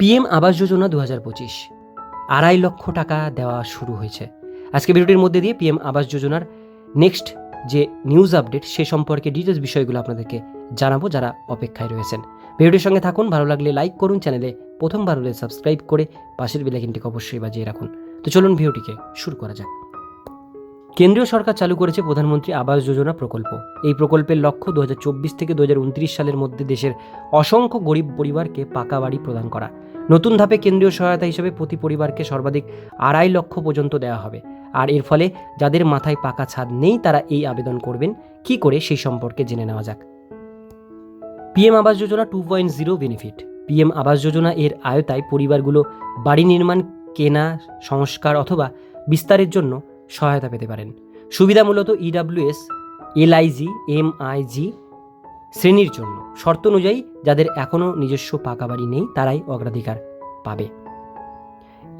PM Awas যোজনা দু হাজার পঁচিশ। আড়াই লক্ষ টাকা দেওয়া শুরু হয়েছে। আজকে ভিডিওটির মধ্যে দিয়ে পিএম আবাস যোজনার নেক্সট যে নিউজ আপডেট, সে সম্পর্কে ডিটেলস বিষয়গুলো আপনাদেরকে জানাব যারা অপেক্ষায় রয়েছেন। ভিডিওটির সঙ্গে থাকুন, ভালো লাগলে লাইক করুন, চ্যানেলে প্রথমবার হলে সাবস্ক্রাইব করে পাশের বেলাইকিনটিকে অবশ্যই বাজিয়ে রাখুন। তো চলুন ভিডিওটিকে শুরু করা যাক। কেন্দ্রীয় সরকার চালু করেছে প্রধানমন্ত্রী আবাস যোজনা প্রকল্প। এই প্রকল্পের লক্ষ্য দু হাজার চব্বিশ থেকে দু হাজার উনত্রিশ সালের মধ্যে দেশের অসংখ্য গরিব পরিবারকে পাকা বাড়ি প্রদান করা। নতুন ধাপে কেন্দ্রীয় সহায়তা হিসেবে প্রতি পরিবারকে সর্বাধিক আড়াই লক্ষ পর্যন্ত দেওয়া হবে। আর এর ফলে যাদের মাথায় পাকা ছাদ নেই, তারা এই আবেদন করবেন। কি করে সেই সম্পর্কে জেনে নেওয়া যাক। PM Awas Yojana two point zero benefit. PM Awas Yojana এর আয়তায় পরিবারগুলো বাড়ি নির্মাণ, কেনা, সংস্কার অথবা বিস্তারের জন্য সহায়তা পেতে পারেন। সুবিধা মূলত E ইডাব্লিউএস এলআইজি এমআইজি শ্রেণির জন্য। শর্ত অনুযায়ী যাদের এখনও নিজস্ব পাকা বাড়ি নেই, তারাই অগ্রাধিকার পাবে।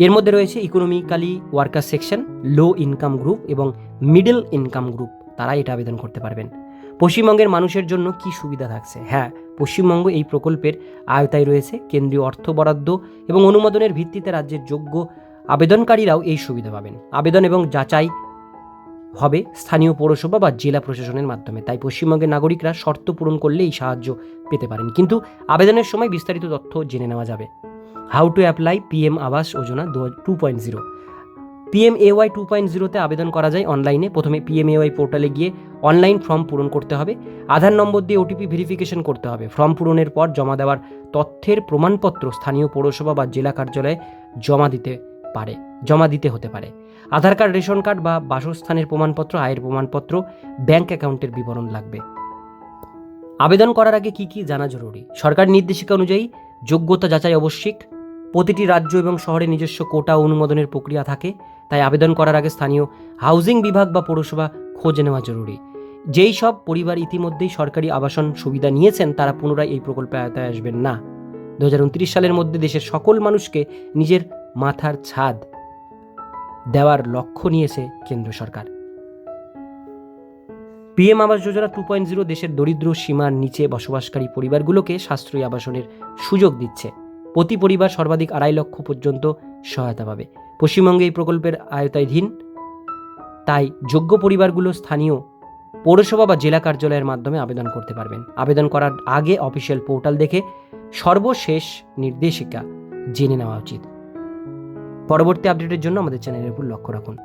এর মধ্যে রয়েছে economically worker section low income group এবং মিডল ইনকাম গ্রুপ তারা এটা আবেদন করতে পারবেন। পশ্চিমবঙ্গের মানুষের জন্য কি সুবিধা থাকছে? হ্যাঁ পশ্চিমবঙ্গ এই প্রকল্পের আয়তায় রয়েছে। কেন্দ্রীয় অর্থ বরাদ্দ এবং অনুমোদনের ভিত্তিতে রাজ্যের যোগ্য আবেদনকারীরাও এই সুবিধা পাবেন। আবেদন এবং যাচাই হবে স্থানীয় পৌরসভা বা জেলা প্রশাসনের মাধ্যমে। তাই পশ্চিমবঙ্গের নাগরিকরা শর্ত পূরণ করলে এই সাহায্য পেতে পারেন। কিন্তু আবেদনের সময় বিস্তারিত তথ্য জেনে নেওয়া যাবে। How to apply PM Awas Yojana two point zero PM AY two point জিরোতে আবেদন করা যায় অনলাইনে প্রথমে পিএম এওয়াই পোর্টালে গিয়ে অনলাইন ফর্ম পূরণ করতে হবে। আধার নম্বর দিয়ে ওটিপি ভেরিফিকেশন করতে হবে। ফর্ম পূরণের পর জমা দেওয়ার তথ্যের প্রমাণপত্র স্থানীয় পৌরসভা বা জেলা কার্যালয়ে জমা দিতে পারে, জমা দিতে হতে পারে। আধার কার্ড, রেশন কার্ড বা বাসস্থানের প্রমাণপত্র, আয়ের প্রমাণপত্র, ব্যাংক অ্যাকাউন্টের বিবরণ লাগবে। আবেদন করার আগে কি কি জানা জরুরি? সরকার নির্দেশিকা অনুযায়ী যোগ্যতা যাচাই আবশ্যিক। প্রতিটি রাজ্য এবং শহরে নিজস্ব কোটা অনুমোদনের প্রক্রিয়া থাকে, তাই আবেদন করার আগে স্থানীয় হাউজিং বিভাগ বা পৌরসভা খোঁজ নেওয়া জরুরি। যেই সব পরিবার ইতিমধ্যেই সরকারি আবাসন সুবিধা নিয়েছেন, তারা পুনরায় এই প্রকল্পে আয়তায় আসবেন না। দু হাজার উনত্রিশ সালের মধ্যে দেশের সকল মানুষকে নিজের মাথার ছাদ দেওয়ার লক্ষ্য নিয়েছে কেন্দ্র সরকার। PM Awas Yojana two point zero দেশের দরিদ্র সীমার নিচে বসবাসকারী পরিবারগুলোকে সাশ্রয়ী আবাসনের সুযোগ দিচ্ছে। প্রতি পরিবার সর্বাধিক আড়াই লক্ষ পর্যন্ত সহায়তা পাবে। পশ্চিমবঙ্গে এই প্রকল্পের আয়তাধীন তাই যোগ্য পরিবারগুলো স্থানীয় পৌরসভা বা জেলা কার্যালয়ের মাধ্যমে আবেদন করতে পারবেন। আবেদন করার আগে অফিসিয়াল পোর্টাল দেখে সর্বশেষ নির্দেশিকা জেনে নেওয়া উচিত। পরবর্তী আপডেটের জন্য আমাদের চ্যানেলের উপর লক্ষ্য রাখুন।